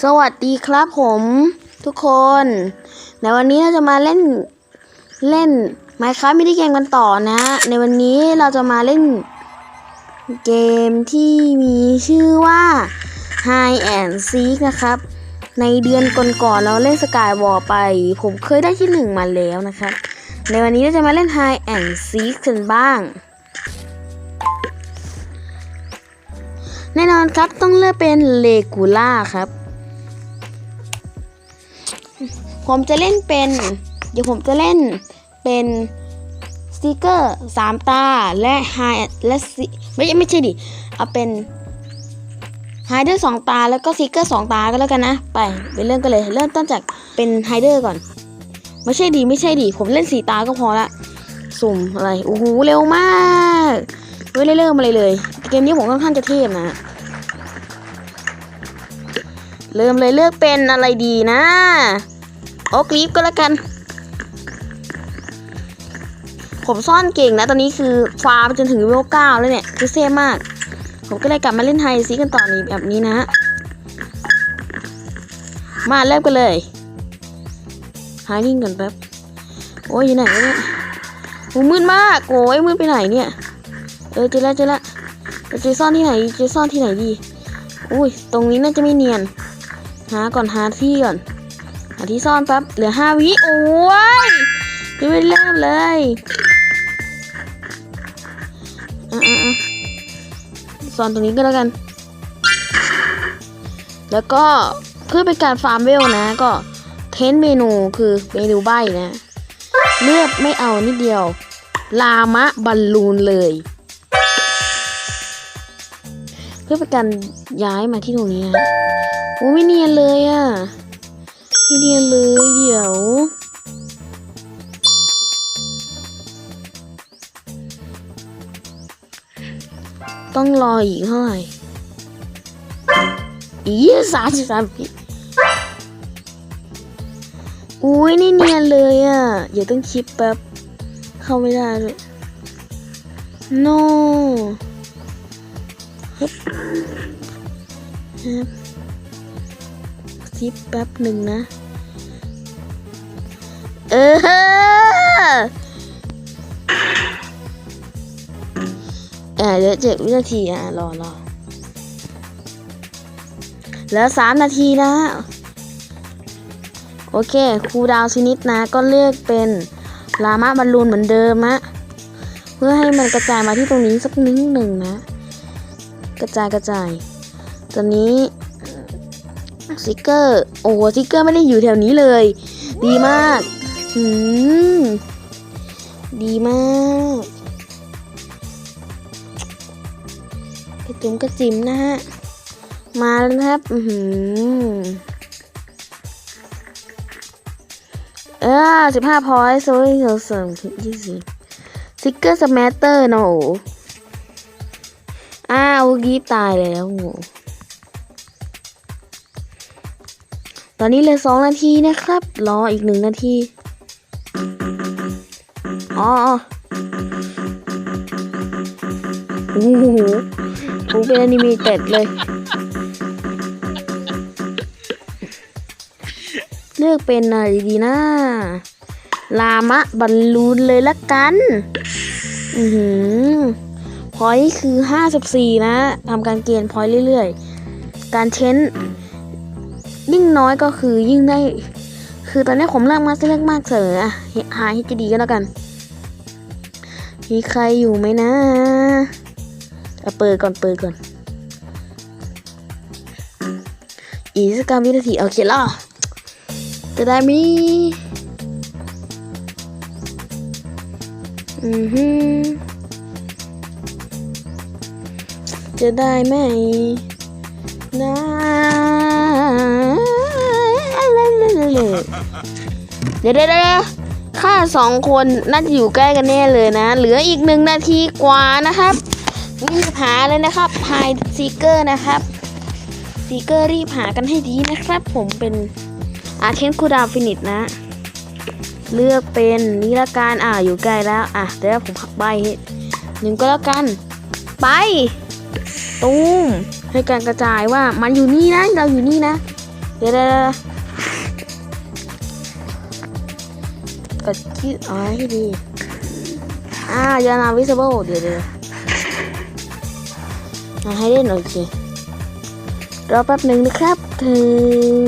สวัสดีครับผมทุกคน ในวันนี้เราจะมาเล่นเล่น Minecraft มินิเกมกันต่อนะ ในวันนี้เราจะมาเล่นเกมที่มีชื่อว่า Hide and Seek นะครับ ในเดือนก่อนๆเราเล่นสกายวอลไป ผมเคยได้ที่หนึ่งมาแล้วนะครับ ในวันนี้เราจะมาเล่น Hide and Seek กันบ้าง แน่นอนครับต้องเลือกเป็นเลกูล่าครับ ผมจะเล่นเป็น เดี๋ยวผมจะเล่นเป็นสติกเกอร์สามตาและไฮและไม่ใช่ไม่ใช่ดิเอาเป็นไฮเดอร์สองตาแล้วก็สติกเกอร์สองตาก็แล้วกันนะ ไปไปเริ่มกันเลย เริ่มต้นจากเป็นไฮเดอร์ก่อน ไม่ใช่ดิไม่ใช่ดิผมเล่นสีตาก็พอละสุ่มอะไรโอ้โหเร็วมากไม่ได้เริ่มอะไรเลย เกมนี้ผมค่อนข้างจะเทพนะเริ่มเลยเลือกเป็นอะไรดีนะ โอ๊กลีฟก็แล้วกัน ผมซ่อนเก่งนะตอนนี้คือฟาร์มจนถึงเลเวลเก้าแล้วเนี่ยคือเซ่มาก ผมก็เลยกลับมาเล่นไฮซีกันต่อนี่แบบนี้นะฮะมาเริ่มกันเลยหายิ่งก่อนแป๊บ โอ้ยอยู่ไหนเนี่ยโอ้มืดมาก โอ้ยมืดไปไหนเนี่ย เออเจอแล้วเจอแล้วจะจะซ่อนที่ไหนจะซ่อนที่ไหนดี อุ้ย ตรงนี้น่าจะไม่เนียน หาก่อนหาที่ก่อน หาที่ซ่อนแป๊บเหลือห้าวิโอ้ยยังไม่เริ่มเลยอะอะซ่อนตรงนี้ก็แล้วกัน แล้วก็เพื่อเป็นการฟาร์มเวลนะ ก็เทนเมนูคือเมนูใบนะ เลือกไม่เอานิดเดียว ลามะบอลลูนเลย เพื่อเป็นการย้ายมาที่ตรงนี้นะโอ้ไม่เนียนเลยอะ่ะ ไม่เนียนเลยเดี๋ยว ต้องรออีกเท่าไหร่อีสามสิบสามปีอุ้ยนี่เนียนเลยอะ่ะอย่าต้องคิดแป๊บ เข้าไม่ได้เลย no ฮึบฮึบคิดแป๊บหนึ่งนะ อ่าเดี๋ยวเจ็ดวินาทีอะรอรอเหลือสามนาทีนะ โอเคครูดาวชนิดนะ ก็เลือกเป็นลามะบอลลูนเหมือนเดิมอะเพื่อให้มันกระจายมาที่ตรงนี้สักนิดหนึ่งนะ กระจายกระจายตอนนี้สติกเกอร์ โอ้โหสติกเกอร์ไม่ได้อยู่แถวนี้เลย ดีมาก อืม ดีมากกระจุมกระจิมนะฮะ มาแล้วนะครับ อือหือเออสิบห้าพอยต์โซ่เเสริมถึงยี่สิบสติกเกอร์สแมตเตอร์นะโอ้อ้าวกีบตายแล้วง่ตอนนี้เหลือสองนาทีนะครับ รออีกหนึ่งนาที อ๋อโอ้โหผมเป็นอนิเมเต็ดเลย เลือกเป็นอะไรดีนะ ลามะบอลลูนเลยละกัน อือหือพอยต์คือ54นะทำการเกณฑ์พอยต์เรื่อยๆ การเช้นยิ่งน้อยก็คือยิ่งได้ คือตอนนี้ผมเลือกมาจะเลือกมากเสมอะหาให้จะดีก็แล้วกัน มีใครอยู่ไหมนะเอาเปิดก่อนเปิดก่อน อีกสักการวินาทีโอเคล้วจะได้มีอือฮึจะได้ไหมนะเดี๋ยวเดี๋ยวเดี๋ยว ข้าสองคนน่าจะอยู่ใกล้กันแน่เลยนะ เหลืออีกหนึ่งนาทีกว่านะครับรีบหาเลยนะครับพายซีเกอร์นะครับซีเกอร์รีบหากันให้ดีนะครับ ผมเป็นอาเทนคูดาวฟินิชนะ เลือกเป็นนิรการอ่าอยู่ใกล้แล้วอะเดี๋ยวผมพักใบหนึ่งก็แล้วกัน ไปตูมให้การกระจายว่ามันอยู่นี่นะเราอยู่นี่นะ เดี๋ยว กดคิดเอาให้ดี อ่ายานาวิสเบิลเดี๋ยวเดี๋ยวมาให้เล่นโอเครอแป๊บหนึ่งนะครับถึง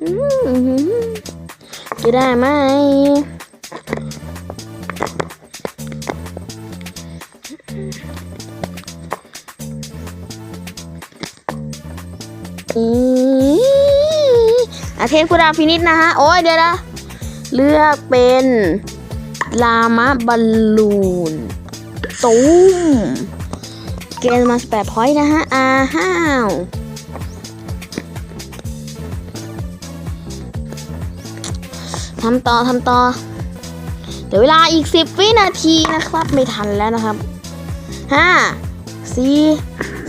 อืมจะได้ไหม อาเทนคุดาฟินิชนะฮะ โอ้ยเดี๋ยวนะเลือกเป็นลามะบอลลูนตูมเกณฑ์มา18พอยต์นะฮะ อ้าวทำต่อทำต่อ เดี๋ยวเวลาอีก10วินาทีนะครับ ไม่ทันแล้วนะครับ5 4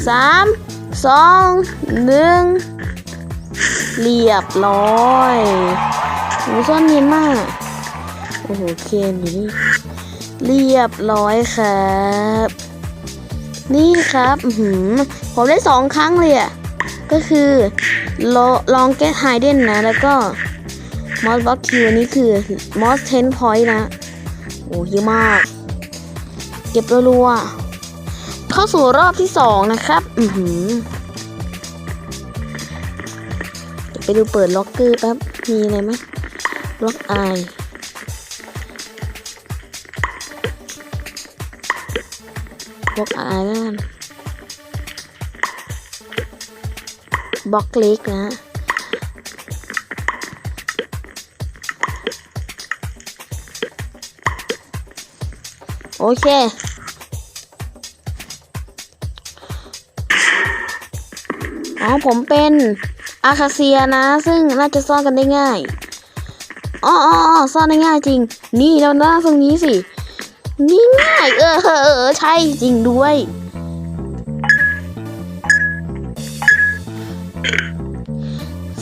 3 2 1 เรียบร้อยโอ้ซ่อนเนียนมาก โอ้โห เคนอยู่นี่ เรียบร้อยครับ นี่ครับหือผมได้สองครั้งเลยอะ ก็คือลอง get hidden นะ แล้วก็มอสบ็อกคิวอันนี้คือมอส10 point นะ โอ้เยอะมาก เก็บรัวๆเข้าสู่รอบที่สองนะครับ อือหือ ไปดูเปิดล็อกเกอร์แป๊บ มีอะไรไหมล็อกไอล็อกไอแล้วกันบล็อกเล็กนะโอเค อ๋อ ผมเป็น อาคาเซียนะ ซึ่งน่าจะซ่อนกันได้ง่ายอ๋อออซ่อนได้ง่ายจริง นี่แล้วนะตรงนี้สิ นี่ง่าย เออเออใช่จริงด้วย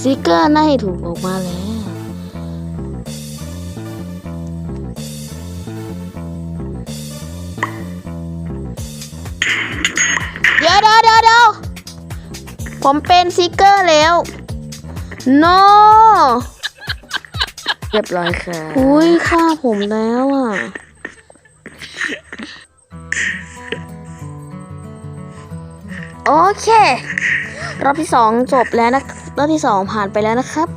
สติกเกอร์น่าจะถูกออกมาแล้วเดี๋ยวเดี๋ยวเดี๋ยวเดี๋ยว ผมเป็นซิกเกอร์แล้ว no เรียบร้อยค่ะอุ้ยฆ่าผมแล้วอะ โอเค รอบที่สองจบแล้วนะ รอบที่สองผ่านไปแล้วนะครับ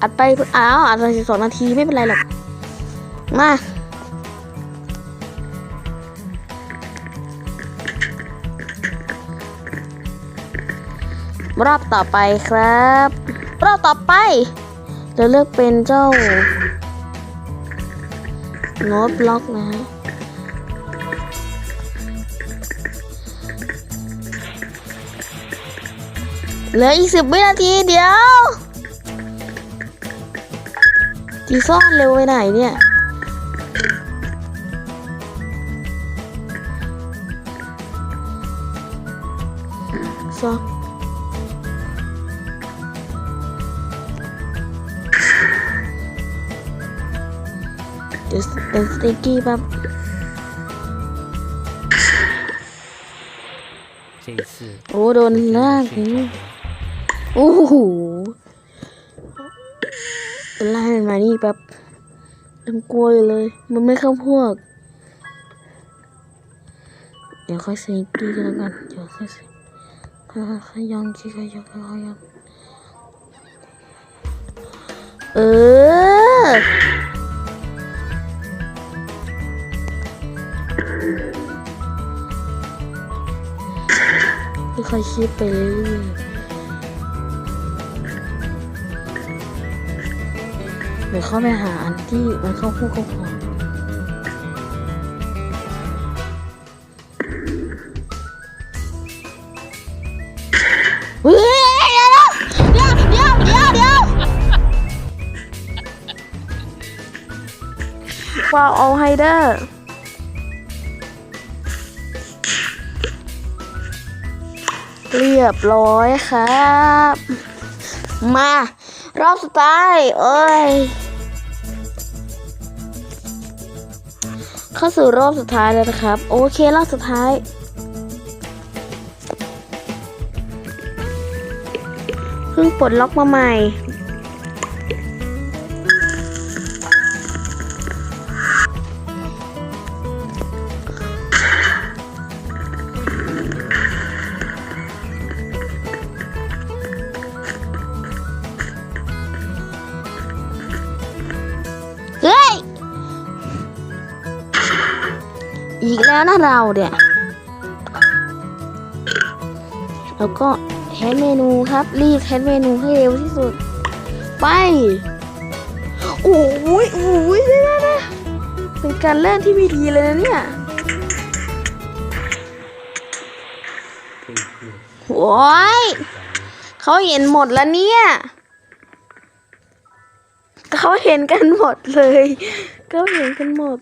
อัดไปอ้าวอัดไปสิบสองนาทีไม่เป็นไรหรอก มา รอบต่อไปครับ รอบต่อไป จะเลือกเป็นเจ้าโน้ตบล็อกนะฮะเหลืออีกสิบวินาทีเดียวจีซ่อนเร็วไปไหนเนี่ย เป็นสติกกี้บ้างโอ้โดนลากโอ้โหลากมันมานี่แบบทำกลัวยเลย มันไม่เข้าพวก เดี๋ยวค่อยสนิกกี้กันแล้วกัน เดี๋ยวค่อยค่อยยองค่อยยองค่อยยองเออ ค่อยๆคิดไปเรื่อยๆเดี๋ยวเข้าไปหาอันที่มันเข้าคู่เข้าพอเฮ้ยเดี๋ยวเดี๋ยวเดี๋ยวเดี๋ยวฟาวเอาไฮเดอร์ เรียบร้อยครับ มารอบสุดท้ายเอ้ยเข้าสู่รอบสุดท้ายแล้วนะครับ โอเครอบสุดท้าย เพิ่งปลดล็อกมาใหม่ นะเราเนี่ย แล้วก็แทนเมนูครับ รีบแทนเมนูให้เร็วที่สุด ไปโอ้ยโอ้ยได้ได้ได้เป็นการเล่นที่ไม่ดีเลยนะเนี่ยโอ้ยเขาเห็นหมดแล้วเนี่ยเขาเห็นกันหมดเลยเขาเห็นกันหมด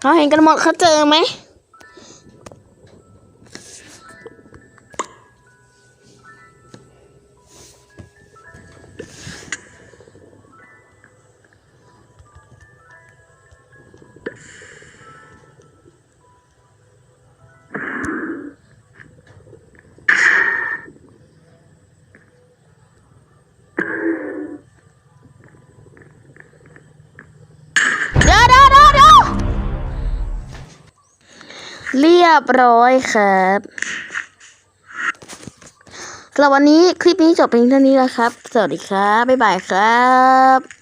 เขาเห็นกันหมดเขาเจอไหม บร้อยครับสำหรับวันนี้คลิปนี้จบเพียงเท่านี้แล้วครับ สวัสดีครับ บ๊ายบายครับ